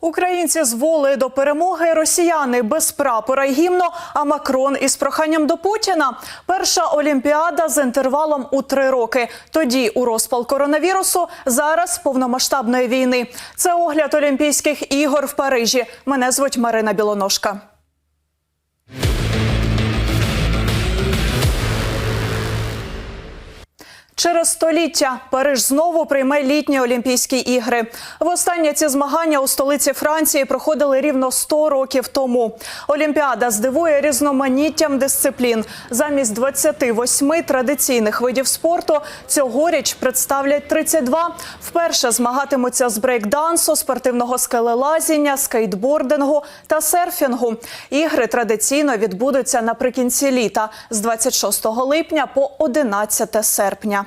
Українці з воли до перемоги, росіяни без прапора й гімну, а Макрон із проханням до Путіна. Перша олімпіада з інтервалом у три роки. Тоді у розпал коронавірусу, зараз повномасштабної війни. Це огляд Олімпійських ігор в Парижі. Мене звуть Марина Білоножка. Через століття Париж знову прийме літні Олімпійські ігри. Востаннє ці змагання у столиці Франції проходили рівно 100 років тому. Олімпіада здивує різноманіттям дисциплін. Замість 28 традиційних видів спорту цьогоріч представлять 32. Вперше змагатимуться з брейкдансу, спортивного скелелазіння, скейтбордингу та серфінгу. Ігри традиційно відбудуться наприкінці літа з 26 липня по 11 серпня.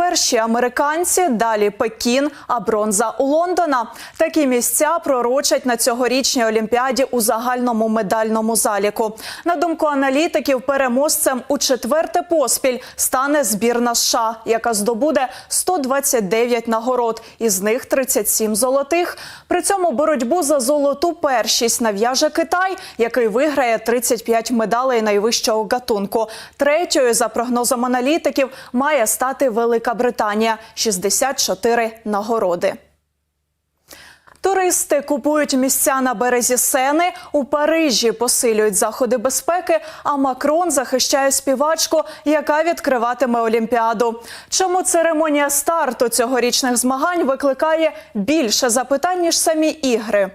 Перші американці, далі Пекін, а бронза у Лондона. Такі місця пророчать на цьогорічній олімпіаді у загальному медальному заліку. На думку аналітиків, переможцем у четверте поспіль стане збірна США, яка здобуде 129 нагород, із них 37 золотих. При цьому боротьбу за золоту першість нав'яже Китай, який виграє 35 медалей найвищого гатунку. Третьою, за прогнозом аналітиків, має стати Велика Британія 64 нагороди. Туристи купують місця на березі Сени. У Парижі посилюють заходи безпеки. А Макрон захищає співачку, яка відкриватиме Олімпіаду. Чому церемонія старту цьогорічних змагань викликає більше запитань ніж самі ігри?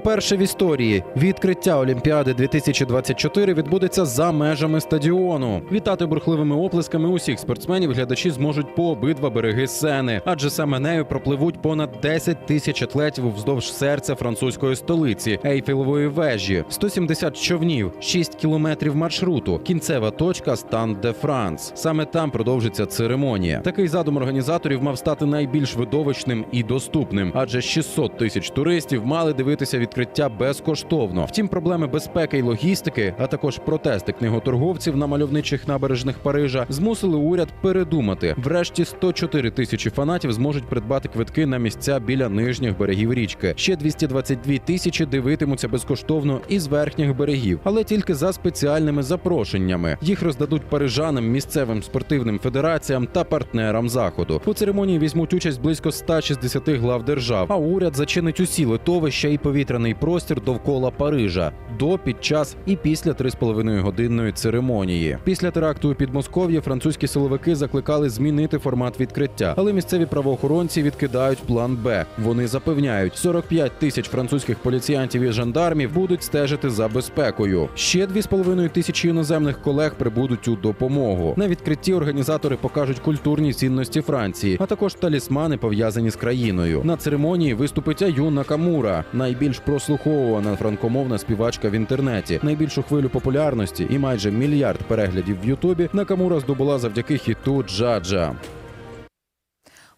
Уперше в історії відкриття Олімпіади 2024 відбудеться за межами стадіону. Вітати бурхливими оплесками усіх спортсменів глядачі зможуть по обидва береги сени, адже саме нею пропливуть понад 10 тисяч атлетів вздовж серця французької столиці Ейфелевої вежі, 170 човнів, 6 кілометрів маршруту. Кінцева точка Стан де Франс. Саме там продовжиться церемонія. Такий задум організаторів мав стати найбільш видовищним і доступним, адже 600 тисяч туристів мали дивитися відкриття безкоштовно. Втім, проблеми безпеки і логістики, а також протести книготорговців на мальовничих набережних Парижа змусили уряд передумати. Врешті 104 тисячі фанатів зможуть придбати квитки на місця біля нижніх берегів річки. Ще 222 тисячі дивитимуться безкоштовно із верхніх берегів, але тільки за спеціальними запрошеннями. Їх роздадуть парижанам, місцевим спортивним федераціям та партнерам заходу. У церемонії візьмуть участь близько 160 глав держав. А уряд зачинить усі литовища і повітряний простір довкола Парижа до, під час і після 3,5 годинної церемонії. Після теракту у Підмосков'ї французькі силовики закликали змінити формат відкриття, але місцеві правоохоронці відкидають план Б. Вони запевняють, 45 тисяч французьких поліціянтів і жандармів будуть стежити за безпекою. Ще 2,5 тисячі іноземних колег прибудуть у допомогу. На відкритті організатори покажуть культурні цінності Франції, а також талісмани пов'язані з країною. На церемонії виступить Аю Накамура, найбільш прослуховувана франкомовна співачка в інтернеті. Найбільшу хвилю популярності і майже мільярд переглядів в Ютубі Накамура здобула завдяки хіту Джаджа.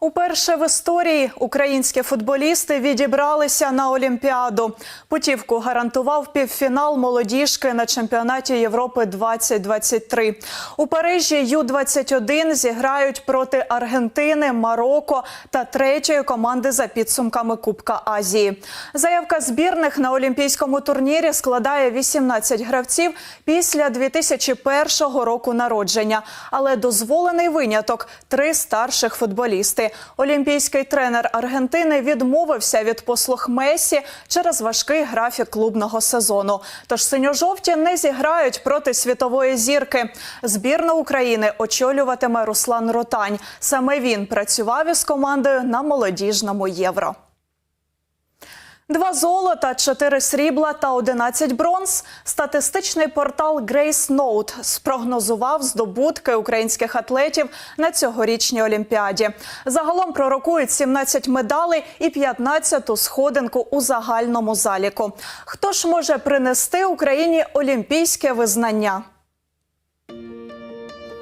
Уперше в історії українські футболісти відібралися на Олімпіаду. Путівку гарантував півфінал молодіжки на чемпіонаті Європи 2023. У Парижі Ю-21 зіграють проти Аргентини, Марокко та третьої команди за підсумками Кубка Азії. Заявка збірних на олімпійському турнірі складає 18 гравців після 2001 року народження, але дозволений виняток три старших футболісти. Олімпійський тренер Аргентини відмовився від послуг Месі через важкий графік клубного сезону. Тож синьо-жовті не зіграють проти світової зірки. Збірна України очолюватиме Руслан Ротань. Саме він працював із командою на молодіжному євро. Два золота, чотири срібла та 11 бронз. Статистичний портал Grace Note спрогнозував здобутки українських атлетів на цьогорічній Олімпіаді. Загалом пророкують 17 медалей і 15-ту сходинку у загальному заліку. Хто ж може принести Україні олімпійське визнання?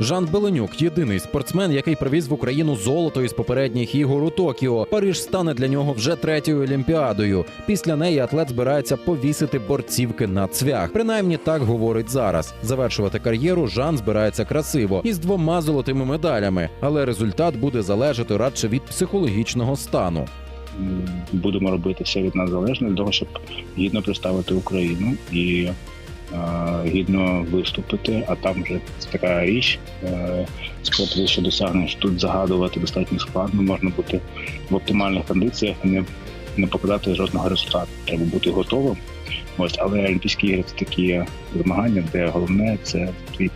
Жан Беленюк єдиний спортсмен, який привіз в Україну золото із попередніх ігор у Токіо. Париж стане для нього вже третьою олімпіадою. Після неї атлет збирається повісити борцівки на цвях. Принаймні так говорить зараз. Завершувати кар'єру Жан збирається красиво із двома золотими медалями, але результат буде залежати радше від психологічного стану. Будемо робити все від нас залежне для того, щоб гідно представити Україну і гідно виступити. А там вже така річ. Е, спорт вище досягнеш. Тут загадувати достатньо складно. Можна бути в оптимальних кондиціях не, не покидати жодного результату. Треба бути готовим. Ось, але Олімпійські ігри це такі змагання, де головне це твій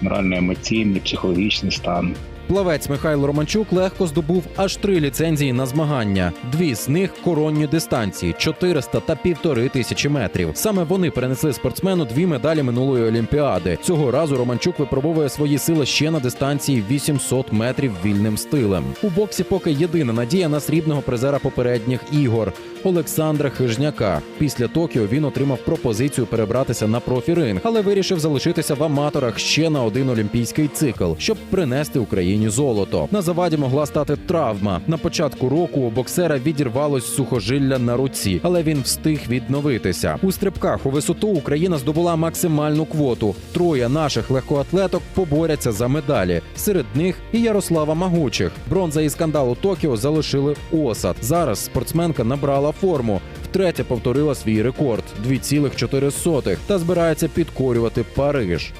морально-емоційний, психологічний стан. Плавець Михайло Романчук легко здобув аж три ліцензії на змагання. Дві з них коронні дистанції 400 та півтори тисячі метрів. Саме вони принесли спортсмену дві медалі минулої олімпіади. Цього разу Романчук випробовує свої сили ще на дистанції 800 метрів вільним стилем. У боксі поки єдина надія на срібного призера попередніх ігор Олександра Хижняка. Після Токіо він отримав пропозицію перебратися на профі-ринг, але вирішив залишитися в аматорах ще на один олімпійський цикл, щоб принести Україні золото. На заваді могла стати травма. На початку року у боксера відірвалось сухожилля на руці, але він встиг відновитися. У стрибках у висоту Україна здобула максимальну квоту. Троє наших легкоатлеток поборяться за медалі. Серед них і Ярослава Магучих. Бронза і скандал у Токіо залишили осад. Зараз спортсменка набрала форму. Втретє повторила свій рекорд 2,4 та збирається підкорювати Париж.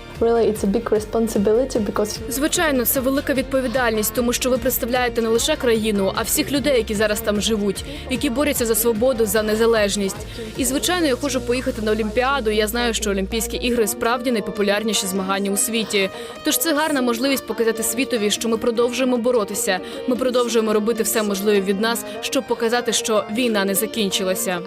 Звичайно, це велика відповідальність, тому що ви представляєте не лише країну, а всіх людей, які зараз там живуть, які борються за свободу, за незалежність. І звичайно, я хочу поїхати на Олімпіаду. Я знаю, що Олімпійські ігри справді найпопулярніші змагання у світі. Тож це гарна можливість показати світові, що ми продовжуємо боротися. Ми продовжуємо робити все можливе від нас, щоб показати, що війна не закінчилася.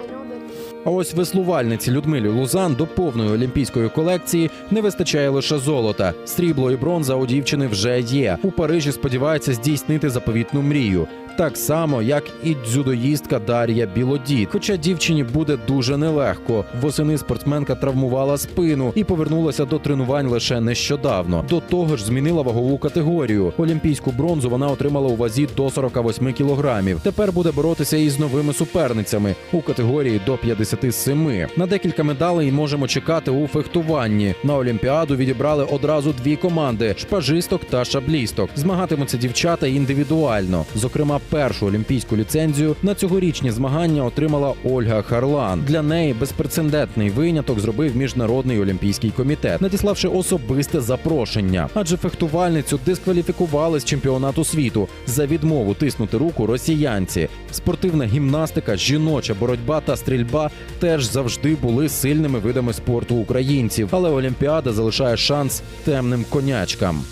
А ось веслувальниці Людмилі Лузан до повної олімпійської колекції не вистачає лише золота. Срібло і бронза у дівчини вже є. У Парижі сподівається здійснити заповітну мрію. Так само, як і дзюдоїстка Дар'я Білодід. Хоча дівчині буде дуже нелегко. Восени спортсменка травмувала спину і повернулася до тренувань лише нещодавно. До того ж, змінила вагову категорію. Олімпійську бронзу вона отримала у вазі до 48 кілограмів. Тепер буде боротися із новими суперницями у категорії до 57. На декілька медалей можемо чекати у фехтуванні. На олімпіаду відібрали одразу дві команди: шпажисток та шаблісток. Змагатимуться дівчата індивідуально. Зокрема, першу олімпійську ліцензію на цьогорічні змагання отримала Ольга Харлан. Для неї безпрецедентний виняток зробив міжнародний олімпійський комітет, надіславши особисте запрошення. Адже фехтувальницю дискваліфікували з чемпіонату світу за відмову тиснути руку росіянці. Спортивна гімнастика, жіноча боротьба та стрільба теж завжди були сильними видами спорту українців. Але Олімпіада залишає шанс темним конячкам.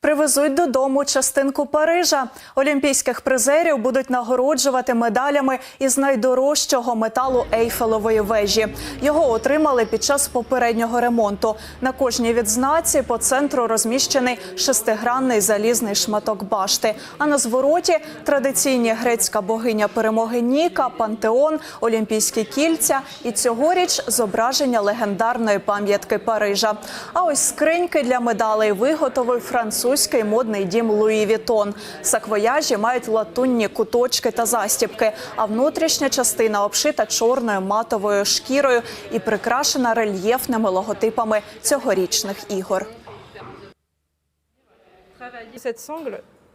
Привезуть додому частинку Парижа. Олімпійських призерів будуть нагороджувати медалями із найдорожчого металу Ейфелевої вежі. Його отримали під час попереднього ремонту. На кожній відзнаці по центру розміщений шестигранний залізний шматок башти. А на звороті традиційні грецька богиня перемоги Ніка, пантеон, олімпійські кільця і цьогоріч зображення легендарної пам'ятки Парижа. А ось скриньки для медалей виготовив французький модний дім Луї Вітон. Саквояжі мають латунні куточки та застібки, а внутрішня частина обшита чорною матовою шкірою і прикрашена рельєфними логотипами цьогорічних ігор.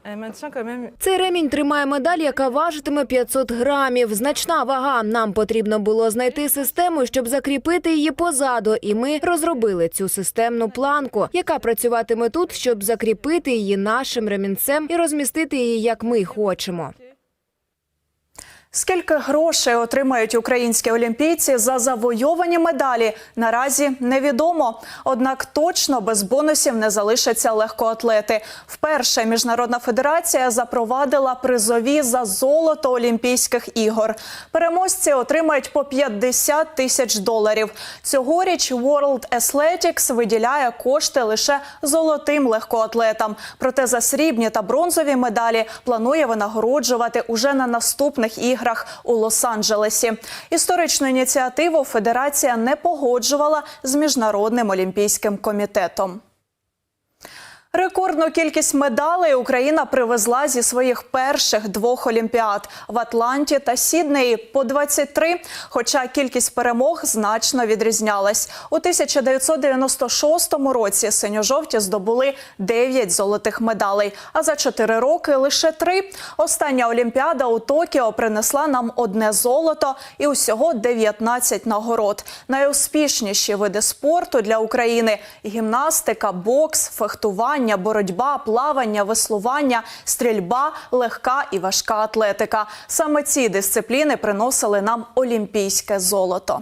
Même Цей ремінь тримає медаль, яка важитиме 500 грамів. Значна вага. Нам потрібно було знайти систему, щоб закріпити її позаду. І ми розробили цю системну планку, яка працюватиме тут, щоб закріпити її нашим ремінцем і розмістити її, як ми хочемо. Скільки грошей отримають українські олімпійці за завойовані медалі, наразі невідомо. Однак точно без бонусів не залишаться легкоатлети. Вперше міжнародна федерація запровадила призові за золото Олімпійських ігор. Переможці отримають по 50 тисяч доларів. Цьогоріч World Athletics виділяє кошти лише золотим легкоатлетам. Проте за срібні та бронзові медалі планує винагороджувати уже на наступних іграх іграх у Лос-Анджелесі. Історичну ініціативу федерація не погоджувала з міжнародним олімпійським комітетом. Рекордну кількість медалей Україна привезла зі своїх перших двох олімпіад в Атланті та Сіднеї по 23, хоча кількість перемог значно відрізнялась. У 1996 році синьо-жовті здобули 9 золотих медалей, а за 4 роки лише 3. Остання олімпіада у Токіо принесла нам одне золото і усього 19 нагород. Найуспішніші види спорту для України – гімнастика, бокс, фехтування, боротьба, плавання, веслування, стрільба, легка і важка атлетика. Саме ці дисципліни приносили нам олімпійське золото.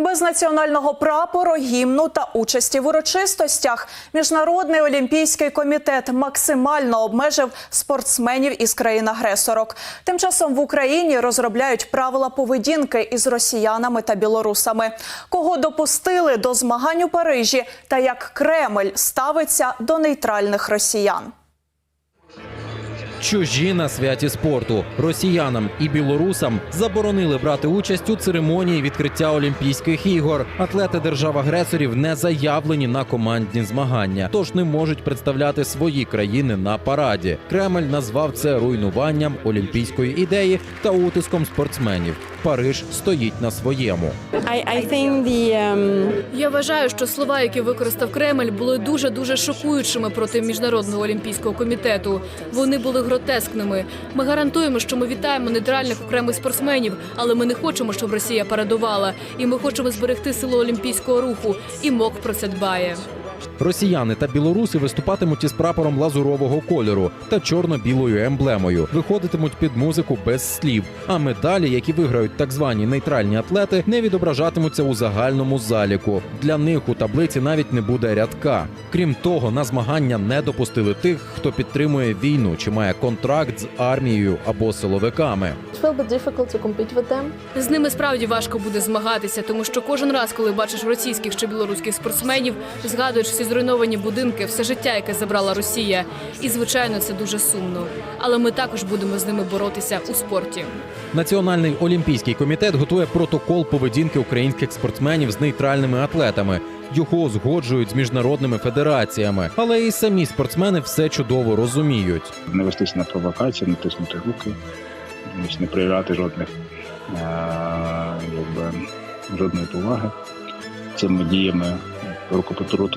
Без національного прапору, гімну та участі в урочистостях міжнародний олімпійський комітет максимально обмежив спортсменів із країн-агресорок. Тим часом в Україні розробляють правила поведінки із росіянами та білорусами. Кого допустили до змагань у Парижі та як Кремль ставиться до нейтральних росіян. Чужі на святі спорту росіянам і білорусам заборонили брати участь у церемонії відкриття Олімпійських ігор. Атлети держав-агресорів не заявлені на командні змагання, тож не можуть представляти свої країни на параді. Кремль назвав це руйнуванням олімпійської ідеї та утиском спортсменів. Париж стоїть на своєму. I, I think the um, Я вважаю, що слова, які використав Кремль, були дуже дуже шокуючими проти міжнародного олімпійського комітету. Вони були гротескними. Ми гарантуємо, що ми вітаємо нейтральних окремих спортсменів, але ми не хочемо, щоб Росія парадувала. І ми хочемо зберегти силу олімпійського руху. І МОК про це дбає. Росіяни та білоруси виступатимуть із прапором лазурового кольору та чорно-білою емблемою. Виходитимуть під музику без слів. А медалі, які виграють так звані нейтральні атлети, не відображатимуться у загальному заліку. Для них у таблиці навіть не буде рядка. Крім того, на змагання не допустили тих, хто підтримує війну чи має контракт з армією або силовиками. It will be difficult to compete with them. З ними справді важко буде змагатися, тому що кожен раз, коли бачиш російських чи білоруських спортсменів, згадуєш всі зруйновані будинки, все життя, яке забрала Росія. І звичайно, це дуже сумно. Але ми також будемо з ними боротися у спорті. Національний олімпійський комітет готує протокол поведінки українських спортсменів з нейтральними атлетами. Його узгоджують з міжнародними федераціями, але і самі спортсмени все чудово розуміють. не вестися на провокації, не тиснути руки, не проявляти жодних е, якби, жодної поваги цими діями,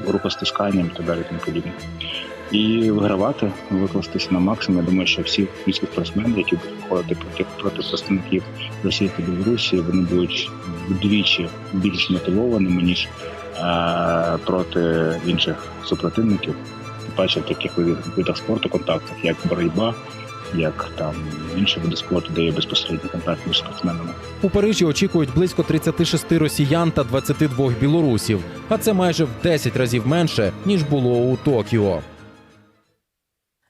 рукостисканням і так далі. Тому подібне. І вигравати, викластися на максимум. Я думаю, що всі українські спортсмени, які будуть виходити проти, проти представників Росії та Білорусі, вони будуть вдвічі більш мотивованими, ніж е, проти інших супротивників бачив в таких видах, спорту контактах, як боротьба, як там інші види спорту, де є безпосередній контакт між спортсменами. У Парижі очікують близько 36 росіян та 22 білорусів, а це майже в 10 разів менше ніж було у Токіо.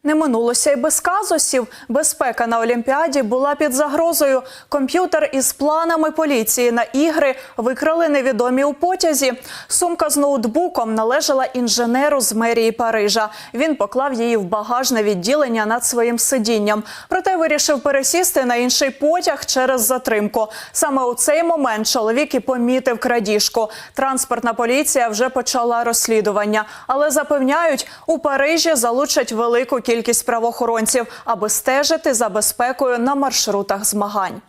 Не минулося й без казусів. Безпека на Олімпіаді була під загрозою. Комп'ютер із планами поліції на ігри викрали невідомі у потязі. Сумка з ноутбуком належала інженеру з мерії Парижа. Він поклав її в багажне відділення над своїм сидінням. Проте вирішив пересісти на інший потяг через затримку. Саме у цей момент чоловік і помітив крадіжку. Транспортна поліція вже почала розслідування, але запевняють, у Парижі залучать велику кількість правоохоронців, аби стежити за безпекою на маршрутах змагань.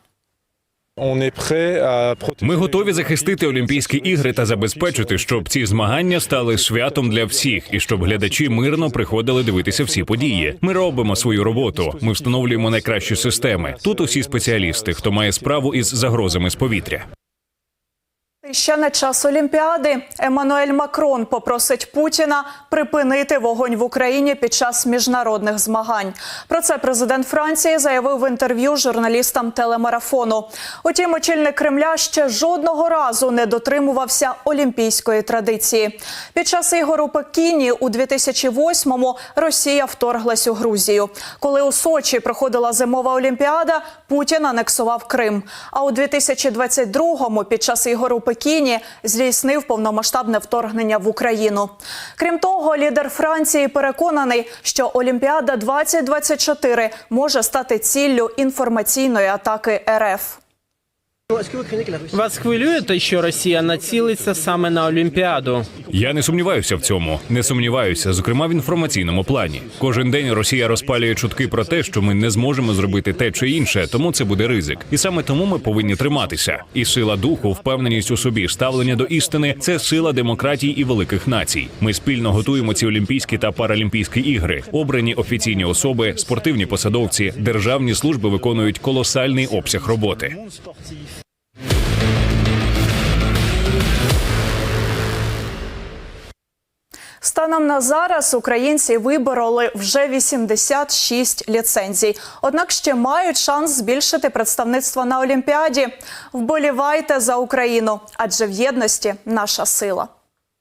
Ми готові захистити Олімпійські ігри та забезпечити, щоб ці змагання стали святом для всіх, і щоб глядачі мирно приходили дивитися всі події. Ми робимо свою роботу. Ми встановлюємо найкращі системи. Тут усі спеціалісти, хто має справу із загрозами з повітря. Ще не час Олімпіади. Еммануель Макрон попросить Путіна припинити вогонь в Україні під час міжнародних змагань. Про це президент Франції заявив в інтерв'ю журналістам телемарафону. Утім, очільник Кремля ще жодного разу не дотримувався олімпійської традиції. Під час ігор у Пекіні у 2008-му Росія вторглась у Грузію. Коли у Сочі проходила зимова олімпіада, Путін анексував Крим. А у 2022-му під час ігор у Пекіні Пекіні здійснив повномасштабне вторгнення в Україну. Крім того, лідер Франції переконаний, що Олімпіада 2024 може стати ціллю інформаційної атаки РФ. Вас хвилює те, що Росія націлиться саме на Олімпіаду? Я не сумніваюся в цьому. Не сумніваюся, зокрема в інформаційному плані. Кожен день Росія розпалює чутки про те, що ми не зможемо зробити те чи інше, тому це буде ризик. І саме тому ми повинні триматися. І сила духу, впевненість у собі, ставлення до істини це сила демократії і великих націй. Ми спільно готуємо ці олімпійські та паралімпійські ігри. Обрані офіційні особи, спортивні посадовці, державні служби виконують колосальний обсяг роботи. Станом на зараз українці вибороли вже 86 ліцензій. Однак ще мають шанс збільшити представництво на Олімпіаді. Вболівайте за Україну, адже в єдності наша сила.